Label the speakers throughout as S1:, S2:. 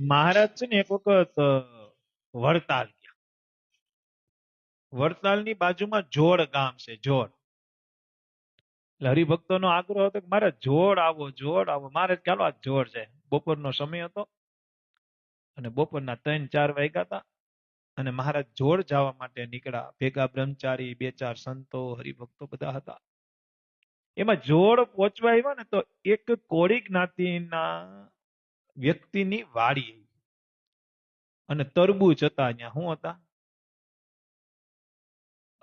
S1: મહારાજ છે ને એક વખત વડતાલ ગયા. વડતાલની બાજુમાં જોડ ગામ છે, જોડ. એટલે હરિભક્તોનો આગ્રહ હતો કે મારે જોડ આવો જોડ આવો. મારે ચાલો આ જોડ છે. બપોરનો સમય હતો અને બપોરના ત્રણ, ચાર વાગ્યા હતા અને મહારાજ જોડ જવા માટે નીકળ્યા. ભેગા બ્રહ્મચારી, બે, ચાર સંતો, હરિભક્તો બધા હતા. એમાં જોડ પહોંચવા આવ્યા ને તો એક કોળી જ્ઞાતિના વ્યક્તિની વાડી અને તરબૂચ હતા અહીંયા. શું હતા?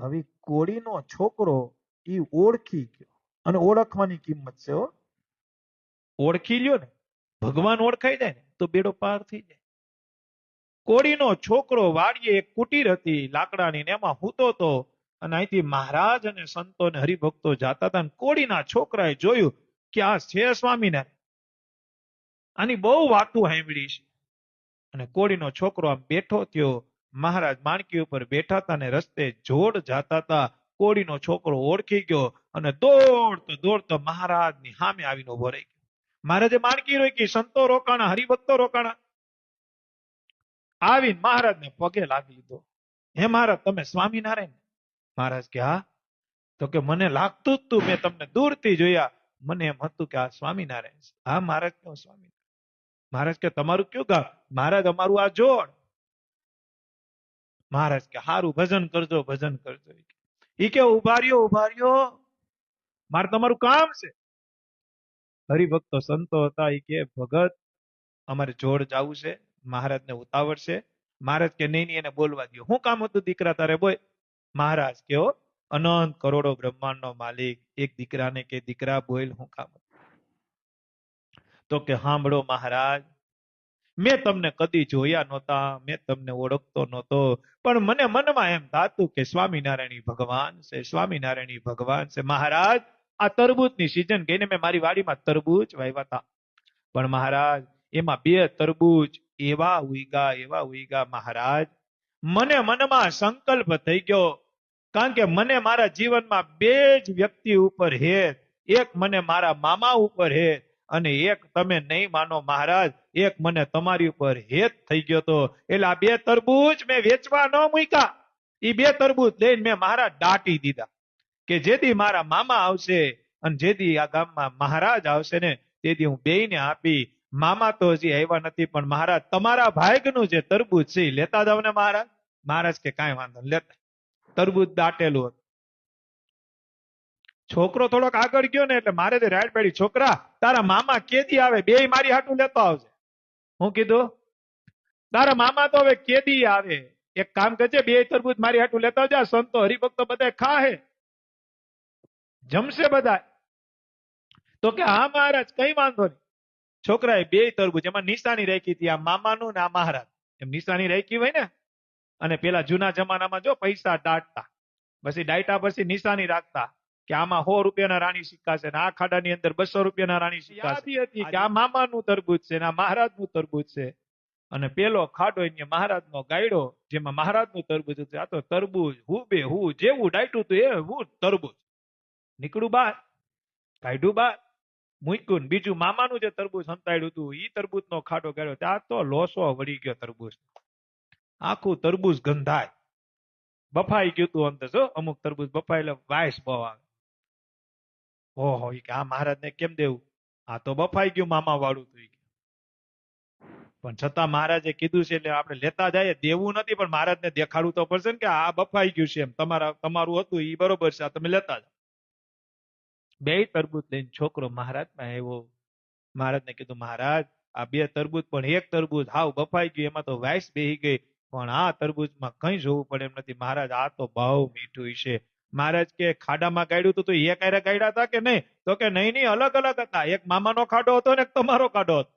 S1: હવે કોળીનો છોકરો એ ઓળખી ગયો. અને ઓળખવાની કિંમત છે ઓળખી લ્યો ને. ભગવાન ઓળખાઈ જાય ને તો બેડો પાર થઈ જાય. કોળીનો છોકરો વાડીએ એક કુટીર હતી લાકડાની ને એમાં હૂતો તો અને અહીંથી મહારાજ અને સંતો ને હરિભક્તો જાતા હતા કોળીના છોકરાએ જોયું કે આ છે સ્વામિનારાયણ. આની બહુ વાતું સાંભળી છે. અને કોળીનો છોકરો આમ બેઠો થયો, મહારાજ માણકી ઉપર બેઠા હતા ને રસ્તે જોડ જાતા હતા. કોળીનો છોકરો ઓળખી ગયો અને દોડતો દોડતો મહારાજની સામે આવીને ઊભો રહી ગયો. મહારાજે માણકી રોકી, સંતો રોકાણા, હરિભક્તો રોકાણા. આવીને મહારાજને પગે લાગી લીધો. હે મહારાજ, તમે સ્વામિનારાયણ? મહારાજ કે, હા. તો કે, મને લાગતું જ તું, મેં તમને દૂરથી જોયા. મને એમ હતું કે આ સ્વામિનારાયણ હા, મહારાજ કે હું સ્વામિનારાયણ? મહારાજ કે, તમારું કયું ગામ? મહારાજ, અમારું આ જોડ. મહારાજ કે સારું ભજન કરજો ભજન કરજો. ઈ કે. ઊભા રહ્યો મારે તમારું કામ છે. હરિભક્તો સંતો હતા એ કે, ભગત, અમારે જોડ જવું છે, મહારાજને ઉતાવળ છે. મહારાજ કે નહીં નહીં એને બોલવા દો શું કામ હતું, દીકરા તારે બોય? મહારાજ કેવો અનંત કરોડો બ્રહ્માંડનો માલિક, એક દીકરાને કે, દીકરા બોલ શું કામ હતું. તો કે સાંભળો મહારાજ, મેં તમને કદી જોયા નહોતા, મેં તમને ઓળખતો નહોતો, પણ મને મનમાં એમ થતું કે સ્વામિનારાયણ ભગવાન છે, સ્વામિનારાયણ ભગવાન છે. મહારાજ, આ તરબૂચની સિઝન ગઈને મેં મારી વાડીમાં તરબૂચ વાવ્યા હતા. પણ મહારાજ, એમાં બે તરબૂચ, એવા ઉઈગા એવા ઉઈગા. મહારાજ, મને મનમાં સંકલ્પ થઈ ગયો, કારણ કે મને મારા જીવનમાં બે જ વ્યક્તિ ઉપર હેત. એક મને મારા મામા ઉપર હેત. અને એક તમે નહીં માનો મહારાજ, એક મને તમારી ઉપર હેત થઈ ગયો તો. એટલે આ બે તરબૂચ મેં વેચવા ન મૂક્યા. એ બે તરબૂચ લઈને મેં મારા દાટી દીધા કે જેથી મારા મામા આવશે અને જેથી આ ગામમાં મહારાજ આવશે ને, તેથી હું બેયને આપી. મામા તો હજી આવ્યા નથી, પણ મહારાજ તમારા ભાગનું જે તરબૂચ છે લેતા જાવ ને મહારાજ? મહારાજ કે કાંઈ વાંધો લેતા. તરબૂચ દાટેલું હતું. છોકરો થોડોક આગળ ગયો ને એટલે મારે તે રાડ પડી. છોકરા, તારા મામા કેદી આવે? બે મારી હાટું લેતો આવશે હું કીધું? તારા મામા તો હવે કેદી આવે. એક કામ કરજે બે તરબૂજ મારી હાટું લેતા આવજે. સંતો હરિભક્તો બધા ખાહે. જમશે બધા તો કે હા મહારાજ, કઈ વાંધો નહીં. છોકરાએ બે તરબૂજ એમાં નિશાની રાખી હતી આ મામાનું ને આ મહારાજ એમ નિશાની રાખી હોય ને, અને પેલા જૂના જમાનામાં જો પૈસા દાટતા પછી ડાયટા પછી નિશાની રાખતા કે આમાં સો રૂપિયાના રાણી સિક્કા છે ને આ ખાડાની અંદર બસો રૂપિયાના રાણી સિક્કા હતી કે આ મામાનું તરબૂજ છે આ મહારાજનું તરબૂજ છે. અને પેલો ખાડો એને મહારાજનો ગાયડો જેમાં મહારાજનું તરબૂજ હતું. આ તો તરબૂજ હું બે હું જેવું ડાયટું હતું એ હું તરબૂજ નીકળું બાર કાઢ્યું બાર મૂક્યું બીજું મામાનું જે તરબૂજ સંતાડ્યું હતું ઈ તરબૂચનો ખાડો ગાળ્યો. ત્યાં તો લોસો વળી ગયો તરબૂજ આખું તરબૂજ ગંધાય. બફાઈ ગયું હતું અંદર. જો અમુક તરબૂજ એટલે વાયસ બહુ આવે. ઓહો કે આ મહારાજને કેમ દેવું? આ તો બફાઈ ગયું મામા વાળું ઈ પણ છતાં મહારાજે કીધું છે એટલે આપણે લેતા જઈએ. દેવું નથી, પણ મહારાજને દેખાડવું તો પડશે ને કે આ બફાઈ ગયું છે એમ. તમારા, તમારું હતું એ બરોબર છે, આ તમે લેતા જાઓ. બે તરબૂચ લઈને છોકરો મહારાજમાં આવ્યો. મહારાજને કીધું, મહારાજ, આ બે તરબૂચ, પણ એક તરબૂચ હાવ બફાઈ ગયું, એમાં તો વાઈસ બેહી ગઈ. પણ આ તરબૂચમાં કઈ જોવું પડે એમ નથી. મહારાજ, આ તો બહુ મીઠું છે. મહારાજ કે ખાડામાં ગાડ્યું તો એ હારે ગાડ્યા હતા કે નહીં? તો કે નહીં નહીં, અલગ અલગ હતા. એક મામાનો ખાડો હતો ને એક તમારો ખાડો હતો.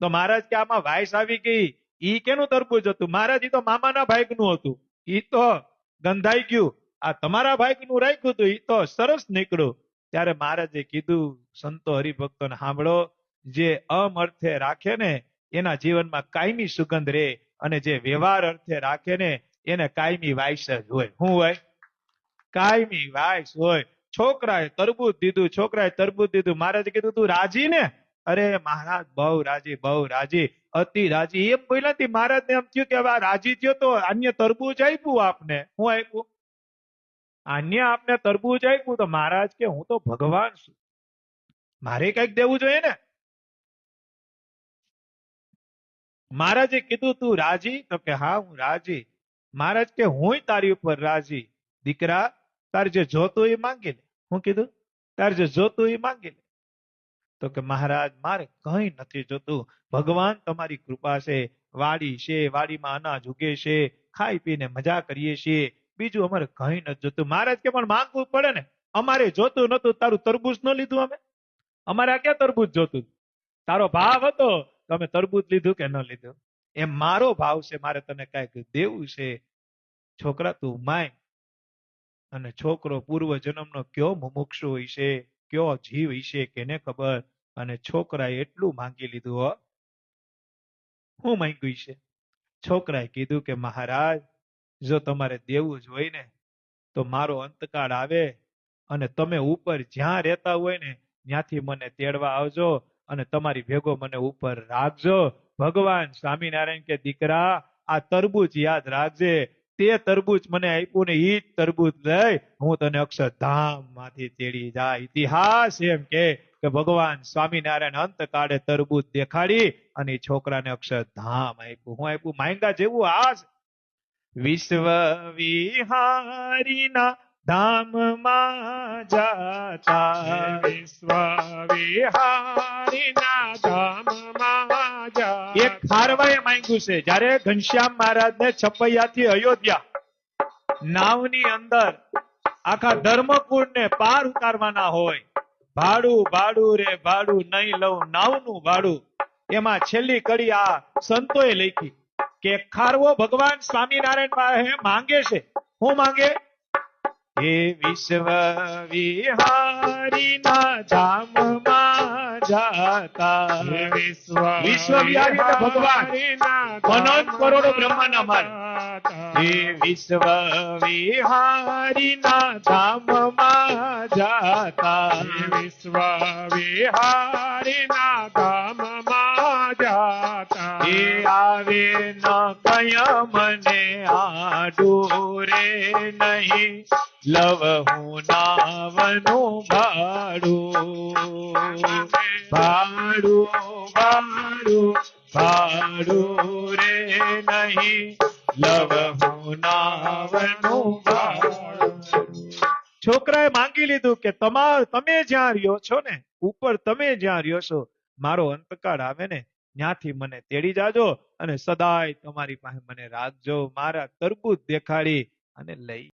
S1: તો મહારાજ કે આમાં વાયસ આવી ગઈ. ઈ કેનું તરબૂજ હતું? મહારાજ, ઈ તો મામાના ભાગનું હતું. ઈ તો ગંધાઈ ગયું. આ તમારા ભાગનું રાખ્યું હતું. ઈ તો સરસ નીકળ્યું. ત્યારે મહારાજે કીધું, સંતો હરિભક્તોને સાંભળો. જે અમ અર્થે રાખે ને, એના જીવનમાં કાયમી સુગંધ રહે અને જે વ્યવહાર અર્થે રાખે ને, એને કાયમી વાયસ જ હોય. શું હોય કાયમી વાયસ હોય. છોકરાએ તરબૂચ દીધું, છોકરાએ તરબૂચ દીધું. મહારાજે કીધું, તું રાજી ને? અરે મહારાજ, બહુ રાજી બહુ રાજી. અતિ રાજી. એમ બોલ્યા થી મહારાજ ને એમ થયું કે રાજી થયો તો અન્ય તરબૂજ આપ્યું આપને. હું આપ્યું? અન્ય આપને તરબૂજ આપ્યું તો મહારાજ કે હું તો ભગવાન છું. મારે કંઈક દેવું જોઈએ ને? મહારાજે કીધું, તું રાજી? તો કે, હા, હું રાજી. મહારાજ કે હું તારી ઉપર રાજી. દીકરા તારે જે જોતું એ માંગી લે. હું કીધું? તારે જે જોતું એ માંગી લે. તો કે મહારાજ, મારે કઈ નથી જોતું. ભગવાન તમારી કૃપા છે, વાડી છે, વાડીમાં અનાજ ઉગે છે, ખાઈ પીને મજા કરીએ છીએ. બીજું અમારે કઈ નથી જોતું. મહારાજ કે, પણ માંગવું પડે ને. અમારે જોતું નતું તારું તરબૂચ ન લીધું અમે? અમારે આ ક્યાં તરબૂચ જોતું? તારો ભાવ હતો. તો અમે તરબૂચ લીધું કે ન લીધું? એમ મારો ભાવ છે. મારે તને કંઈક દેવું છે. છોકરા, તું માંગ અને છોકરો પૂર્વ જન્મનો કયો મુમુક્ષુ હશે કયો જીવ હશે કેને ખબર? અને છોકરાએ એટલું માંગી લીધું હો. હું માંગ્યું છે. છોકરાએ કીધું કે, મહારાજ, જો તમારે દેવું જ હોય ને, તો મારો અંતકાળ આવે અને તમે ઉપર જ્યાં રહેતા હોય ને, ત્યાંથી મને તેડવા આવજો અને તમારી ભેગો મને ઉપર રાખજો. ભગવાન સ્વામિનારાયણ કે દીકરા, આ તરબૂચ યાદ રાખજે. તે તરબૂચ મને આપ્યું ને એ તરબૂચ લઈ હું તને અક્ષરધામમાંથી તેડી જાય. ઇતિહાસ એમ કે ભગવાન સ્વામિનારાયણ અંત કાળે તરબૂચ દેખાડી અને છોકરાને અક્ષરધામ આપ્યું. હું આપ્યું માંગા જેવું આ વિશ્વ વિહારીના ધામમાં જાતા
S2: વિશ્વ વિહારીના ધામમાં જા.
S1: એક ખારવાએ માંગ્યું છે, જ્યારે ઘનશ્યામ મહારાજને છપૈયાથી અયોધ્યા, નાવની અંદર આખા ધર્મકુળને પાર ઉતારવાના હોય, ભાડું ભાડું રે, ભાડું નહીં લઉં, નાવનું ભાડું. એમાં છેલ્લી કડી આ સંતોએ લખી કે ખારવો ભગવાન સ્વામિનારાયણ પાસે માંગે છે. હું માંગે? હે વિશ્વ વિહારીના ધામમાં જાતા.
S2: વિશ્વ
S1: વિશ્વ વિહારી એટલે ભગવાન. અનંત કરોડો બ્રહ્માના.
S2: ધામમાં
S1: હે વિશ્વ વિહારીના ધામમાં જાતા.
S2: વિશ્વ વિહારીના ધામમાં જાતા.
S1: હે આવે ન કય મને આડું રે નહીં. લવ હું નાવનું ભાડું ભાડું ભાડું ભાડું રે નહીં. લવ હું નાવનું છોકરાએ માંગી લીધું કે તમાર, તમે જ્યાં રહ્યો છો ને, ઉપર તમે જ્યાં રહ્યો છો, મારો અંતકાળ આવે ને, ત્યાંથી મને તેડી જાજો અને સદાય તમારી પાસે મને રાખજો. મારા તરબૂત દેખાડી અને લઈ